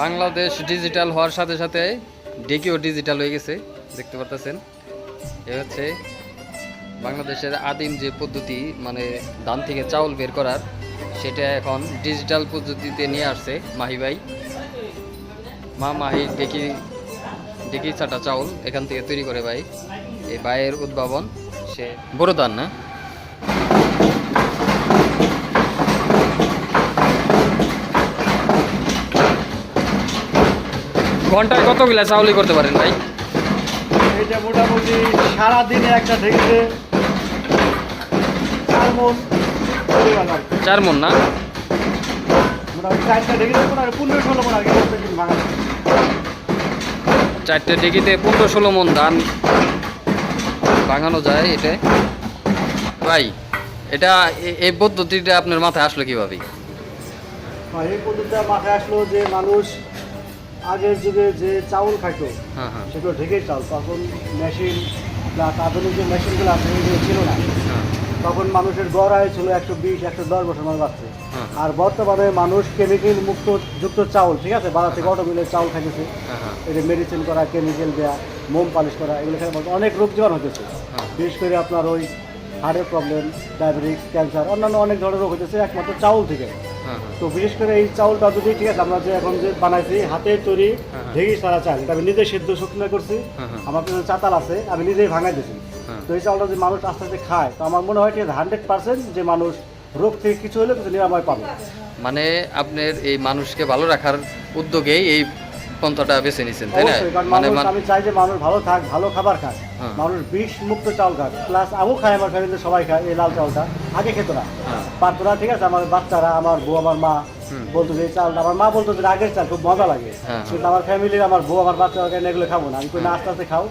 Bangladesh digital হওয়ার সাথে সাথে ডেকিও ডিজিটাল হয়ে গেছে, দেখতে পারতেছেন। এ হচ্ছে বাংলাদেশের আদিম যে পদ্ধতি মানে ধান থেকে চাউল বের করার, সেটা এখন ডিজিটাল পদ্ধতিতে নিয়ে আসছে মাহি ভাই। মা মাহি ডেকি ডেকি চাটা চাউল এখান থেকে তৈরি করে ভাই। এই ভাইয়ের উদ্ভাবন, সে বড় ধান না? ঘন্টায় কতগুলা চাউলি করতে পারেন ভাই? এটা মোটামুটি সারাদিনে একটা ঢেকেছে চার মন। চার মন না? চারটা ঢেকেছে পনেরো ষোলো মন ডিগিতে পনেরো ষোলো মন ধান ভাঙানো যায় এটা ভাই এটা এই পদ্ধতিটা আপনার মাথায় আসলো কীভাবে? আর এই পদ্ধতিটা মাথায় আসলো যে মানুষ আগের যুগে যে চাউল খাইতো হ্যাঁ হ্যাঁ। সেগুলো ঢেকে চাল। তখন মেশিন বা আধুনিক যে মেশিনগুলো আছে সেগুলো ছিল না। হ্যাঁ। তখন মানুষের গড় আয় ছিল একশো বিশ একশো দশ বছর মানুষ হ্যাঁ। আর বর্তমানে মানুষ কেমিক্যাল মুক্ত যুক্ত চাউল ঠিক আছে? বাজার থেকে অটো মিলের চাউল খাইতেছে। এটা মেডিসিন করা কেমিক্যাল দেওয়া মোম পালিশ করা এগুলো খেয়ে অনেক রোগ জীবাণু হতেছে। বিশেষ করে আপনার ওই হার্টের প্রবলেম ডায়াবেটিস ক্যান্সার অন্যান্য অনেক ধরনের রোগ হতেছে একমাত্র চাউল থেকে। তো বিশেষ করে এই চাউলটা যদি ঠিক আছে আমরা যে এখন যে বানাইছি হাতে তৈরি ঢেঁকি ঢেকি সারা চাল এটা আমি নিজে সেদ্ধ শুকনো করছি হ্যাঁ, হ্যাঁ। আমার কাছে চাতাল আছে আমি নিজেই ভাঙাই দিয়েছি হ্যাঁ। তো এই চাউলটা যে মানুষ আস্তে আস্তে খায় তো আমার মনে হয় ঠিক হান্ড্রেড পার্সেন্ট যে মানুষ রোগ থেকে কিছু হলে কিছু নিরাময় পাবে মানে আপনার এই মানুষকে ভালো রাখার উদ্যোগেই এই পন্থাটা বেছে নিছেন তাই না? মানে আমি চাই যে মানুষ ভালো থাক ভালো খাবার খাক। হ্যাঁ। মানুষ বিষ মুক্ত চাউল খাক। প্লাস আমিও খাই আমার ফ্যামিলিতে সবাই খায় এই লাল চাউলটা আগে খেত না। হ্যাঁ। পারতো না ঠিক আছে? আমার বাচ্চারা আমার বউ আমার মা বলতো যে চালটা আমার মা বলতো যে আগের চাল খুব মজা লাগে। হ্যাঁ। কিন্তু আমার ফ্যামিলির আমার বউ আমার বাচ্চারা কেন এগুলো খাব না। আমি না আস্তে আস্তে খাও।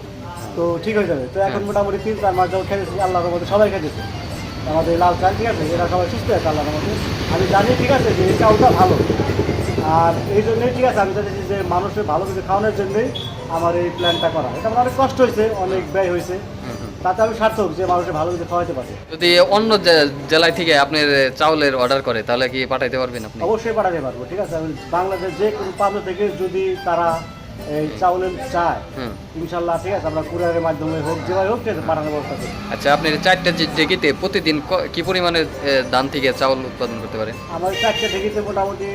তো ঠিক হয়ে যাবে। তো এখন। মোটামুটি তিন চার মাস যখন খেতেছি আল্লাহর মধ্যে সবাই খেতেছে। আমাদের এই লাল চাল ঠিক আছে? এরা সবাই সুস্থ আছে আল্লাহর মধ্যে আমি জানি ঠিক আছে যে এই চাউলটা ভালো। আর এই জন্যই ঠিক আছে আমি চাইছি যে মানুষের ভালো কিছু খাওয়ানোর জন্যই আমার এই প্ল্যানটা করা। এটা আমার অনেক কষ্ট হয়েছে অনেক ব্যয় হয়েছে। তাতে আমি সার্থক যে মানুষের ভালো কিছু খাওয়াতে পারি যদি অন্য জেলায় থেকে আপনি চাউলের অর্ডার করে তাহলে কি পাঠাইতে পারবেন আপনি? অবশ্যই পাঠাতে পারব ঠিক আছে? আমি বাংলাদেশ যে কোনো প্রান্ত থেকে যদি তারা এই চাউলের চায় ইনশাল্লাহ ঠিক আছে আমরা কুরিয়ারের মাধ্যমে হোক যেভাবে হোক ঠিক আছে পাঠানোর ব্যবস্থা করি। আচ্ছা আপনার চারটে ডেকিতে প্রতিদিন কি পরিমাণে ধান থেকে চাউল উৎপাদন করতে পারেন? আমার চারটে ঢেকিতে মোটামুটি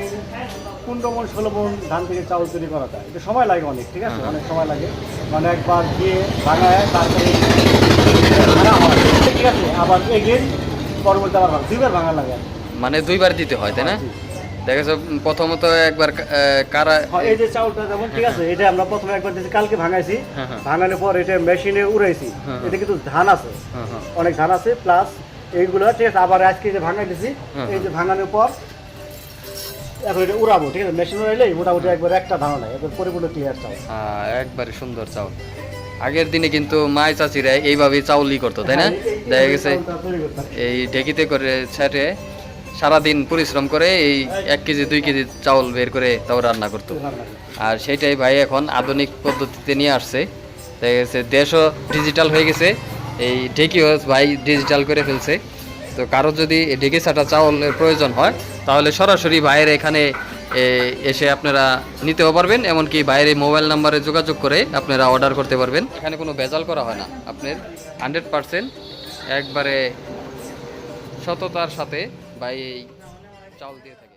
পনেরো মন ষোলো মন ধান থেকে চাউল তৈরি করা যায়। এটা সময় লাগে অনেক ঠিক আছে? অনেক সময় লাগে। মানে একবার দিয়ে ভাঙায় তারপরে ভাঙা হয় ঠিক আছে আবার এগেন পরবর্তী আবার দুইবার ভাঙা লাগে। মানে দুইবার দিতে হয় তাই না? জি। দেখা যাচ্ছে উম, প্রথমত একবার কারা এই যে চাউলটা যেমন ঠিক আছে এটা আমরা প্রথমে একবার দিয়েছি কালকে ভাঙাইছি হ্যাঁ, হ্যাঁ। ভাঙানোর পর এটা মেশিনে উড়াইছি হ্যাঁ। এটা কিন্তু ধান আছে। অনেক ধান আছে প্লাস এইগুলো ঠিক আছে আবার আজকে যে ভাঙাই দিছি এই যে ভাঙানোর পর এখন এটা উড়াবো ঠিক আছে মেশিন উড়াইলেই মোটামুটি একবার একটা ধান নাই একবার পরিপূর্ণ ক্লিয়ার চাউল একবারে সুন্দর চাউল আগের দিনে কিন্তু মাই চাচিরা এইভাবে চাউলই করতো তাই না দেখা গেছে। এই ঢেকিতে করে ছেটে সারাদিন পরিশ্রম করে এই এক কেজি, দুই কেজি চাউল বের করে তাও রান্না করতো। আর সেটাই ভাই এখন আধুনিক পদ্ধতিতে নিয়ে আসছে। দেখা গেছে দেশও ডিজিটাল হয়ে গেছে। এই ঢেকিও ভাই ডিজিটাল করে ফেলছে। তো কারও যদি ঢেকি ছাটা চাউলের প্রয়োজন হয়, তাহলে সরাসরি ভাইয়ের এখানে এসে আপনারা নিতেও পারবেন। এমনকি বাইরে মোবাইল নাম্বারে যোগাযোগ করে আপনারা অর্ডার করতে পারবেন। এখানে কোনো ভেজাল করা হয় না। আপনার হান্ড্রেড পারসেন্ট একবারে সততার সাথে ভাই এই চাউল দিয়ে থাকে।